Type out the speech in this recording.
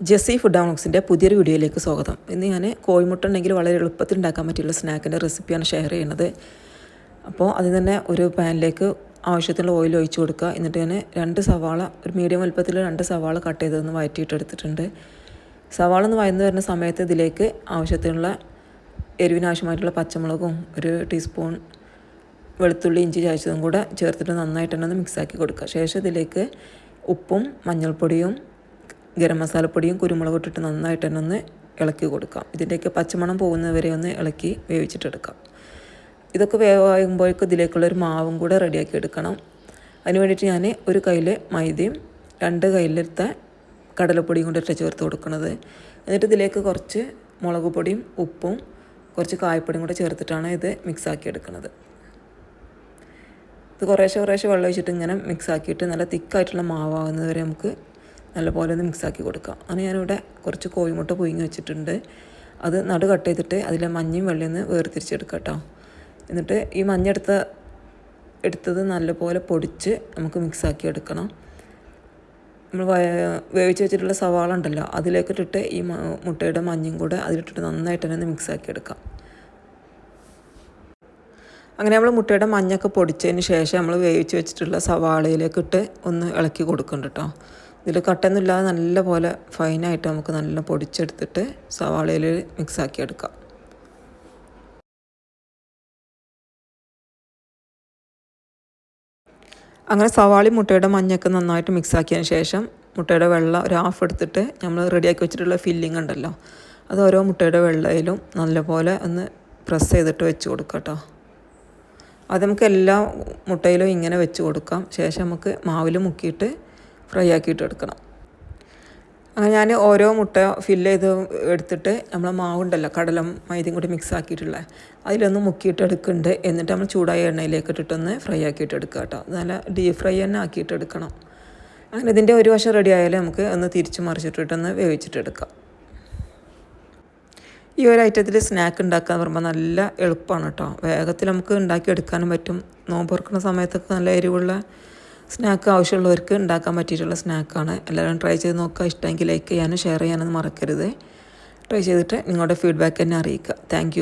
Jessy food ആണോക്സിന്റെ പുതിയൊരു വീഡിയോയിലേക്ക് സ്വാഗതം. ഇന്ന് ഞാൻ കോഴിമുട്ട ഉണ്ടെങ്കിൽ വളരെ എളുപ്പത്തിൽ ഉണ്ടാക്കാൻ പറ്റിയുള്ള സ്നാക്കിന്റെ റെസിപ്പിയാണ് ഷെയർ ചെയ്യുന്നത്. അപ്പോൾ അതിൽ തന്നെ ഒരു പാനിലേക്ക് ആവശ്യത്തിനുള്ള ഓയിൽ ഒഴിച്ച് കൊടുക്കുക. എന്നിട്ട് ഞാൻ രണ്ട് സവാള ഒരു മീഡിയം വലുപ്പത്തിൽ രണ്ട് സവാള കട്ട് ചെയ്തൊന്ന് വയറ്റിയിട്ട് എടുത്തിട്ടുണ്ട്. സവാള ഒന്ന് വയന്ന് വരുന്ന സമയത്ത് ഇതിലേക്ക് ആവശ്യത്തിനുള്ള എരിവിനാവശ്യമായിട്ടുള്ള പച്ചമുളകും ഒരു ടീസ്പൂൺ വെളുത്തുള്ളി ഇഞ്ചി ചായച്ചതും കൂടെ ചേർത്തിട്ട് നന്നായിട്ട് തന്നെ ഒന്ന് മിക്സാക്കി കൊടുക്കുക. ശേഷം ഇതിലേക്ക് ഉപ്പും മഞ്ഞൾപ്പൊടിയും ഗരം മസാലപ്പൊടിയും കുരുമുളകും ഇട്ടിട്ട് നന്നായിട്ട് തന്നെ ഒന്ന് ഇളക്കി കൊടുക്കാം. ഇതിന്റെയൊക്കെ പച്ചമണം പോകുന്നവരെ ഒന്ന് ഇളക്കി വേവിച്ചിട്ടെടുക്കാം ഇതൊക്കെ വേവാകുമ്പോഴേക്ക് ഇതിലേക്കുള്ള ഒരു മാവും കൂടെ റെഡിയാക്കി എടുക്കണം. അതിന് വേണ്ടിയിട്ട് ഞാൻ ഒരു കയ്യിൽ മൈദയും രണ്ട് കയ്യിലെടുത്ത കടലപ്പൊടിയും കൊണ്ട് ഇട്ട് ചേർത്ത് കൊടുക്കുന്നത് എന്നിട്ട് ഇതിലേക്ക് കുറച്ച് മുളക് പൊടിയും ഉപ്പും കുറച്ച് കായപ്പൊടിയും കൂടെ ചേർത്തിട്ടാണ് ഇത് മിക്സാക്കി എടുക്കുന്നത് ഇത് കുറേശ്ശെ കുറേശ്ശെ വെള്ളം ഒഴിച്ചിട്ട് ഇങ്ങനെ മിക്സാക്കിയിട്ട് നല്ല തിക്കായിട്ടുള്ള മാവാകുന്നത് വരെ നമുക്ക് നല്ലപോലെ ഒന്ന് മിക്സാക്കി കൊടുക്കുക. കൊടുക്കാം അങ്ങനെ ഞാനിവിടെ കുറച്ച് കോഴിമുട്ട പുഴുങ്ങി വെച്ചിട്ടുണ്ട്. അത് നടു കട്ട് ചെയ്തിട്ട് അതിലെ മഞ്ഞയും വെള്ളയും ഒന്ന് വേർതിരിച്ചെടുക്കാം കേട്ടോ എന്നിട്ട് ഈ മഞ്ഞെടുത്ത എടുത്തത് നല്ലപോലെ പൊടിച്ച് നമുക്ക് മിക്സാക്കി എടുക്കണം. നമ്മൾ വേവിച്ച് വെച്ചിട്ടുള്ള സവാള ഉണ്ടല്ലോ അതിലേക്കിട്ടിട്ട് ഈ മുട്ടയുടെ മഞ്ഞയും കൂടെ അതിലിട്ടിട്ട് നന്നായിട്ട് തന്നെ ഒന്ന് മിക്സ് ആക്കി എടുക്കാം. അങ്ങനെ നമ്മൾ മുട്ടയുടെ മഞ്ഞൊക്കെ പൊടിച്ചതിന് ശേഷം നമ്മൾ വേവിച്ച് വെച്ചിട്ടുള്ള സവാളയിലേക്ക് ഇട്ട് ഒന്ന് ഇളക്കി കൊടുക്കുന്നുണ്ട് കേട്ടോ ഇതിൽ കട്ടൊന്നുമില്ലാതെ നല്ല പോലെ ഫൈനായിട്ട് നമുക്ക് നല്ല പൊടിച്ചെടുത്തിട്ട് സവാളയിൽ മിക്സാക്കി എടുക്കാം. അങ്ങനെ സവാളി മുട്ടയുടെ മഞ്ഞൊക്കെ നന്നായിട്ട് മിക്സാക്കിയതിന് ശേഷം മുട്ടയുടെ വെള്ളം ഒരു ഹാഫ് എടുത്തിട്ട് നമ്മൾ റെഡിയാക്കി വെച്ചിട്ടുള്ള ഫില്ലിംഗ് ഉണ്ടല്ലോ അത് ഓരോ മുട്ടയുടെ വെള്ളയിലും നല്ലപോലെ ഒന്ന് പ്രസ് ചെയ്തിട്ട് വെച്ച് കൊടുക്കാം കേട്ടോ അത് നമുക്ക് എല്ലാ മുട്ടയിലും ഇങ്ങനെ വെച്ച് കൊടുക്കാം. ശേഷം നമുക്ക് മാവിൽ മുക്കിയിട്ട് ഫ്രൈ ആക്കിയിട്ട് എടുക്കണം. അങ്ങനെ ഞാൻ ഓരോ മുട്ട ഫില്ല് ചെയ്ത് എടുത്തിട്ട് നമ്മൾ മാവുണ്ടല്ലോ കടലും മൈദയും കൂടി മിക്സ് ആക്കിയിട്ടുള്ള അതിലൊന്ന് മുക്കിയിട്ട് എടുക്കുന്നുണ്ട് എന്നിട്ട് നമ്മൾ ചൂടായ എണ്ണയിലേക്ക് ഇട്ടിട്ടൊന്ന് ഫ്രൈ ആക്കിയിട്ട് എടുക്കുക കേട്ടോ. നല്ല ഡീപ് ഫ്രൈ തന്നെ ആക്കിയിട്ട് എടുക്കണം. അങ്ങനെ ഇതിന്റെ ഒരു വശം റെഡി ആയാലും നമുക്ക് ഒന്ന് തിരിച്ച് മറിച്ചിട്ടിട്ടൊന്ന് വേവിച്ചിട്ടെടുക്കാം ഈ ഒരു ഐറ്റത്തിൽ സ്നാക്ക് ഉണ്ടാക്കുക എന്ന് പറയുമ്പോൾ നല്ല എളുപ്പമാണ് കേട്ടോ വേഗത്തിൽ നമുക്ക് ഉണ്ടാക്കി എടുക്കാനും പറ്റും. നോമ്പ് തുറക്കുന്ന സമയത്തൊക്കെ നല്ല എരിവുള്ള സ്നാക്ക് ആവശ്യമുള്ളവർക്ക് ഉണ്ടാക്കാൻ പറ്റിയിട്ടുള്ള സ്നാക്കാണ്. എല്ലാവരും ട്രൈ ചെയ്ത് നോക്കുക. ഇഷ്ടമെങ്കിൽ ലൈക്ക് ചെയ്യാനും ഷെയർ ചെയ്യാനൊന്നും മറക്കരുത്. ട്രൈ ചെയ്തിട്ട് നിങ്ങളുടെ ഫീഡ്ബാക്ക് തന്നെ അറിയിക്കുക. താങ്ക്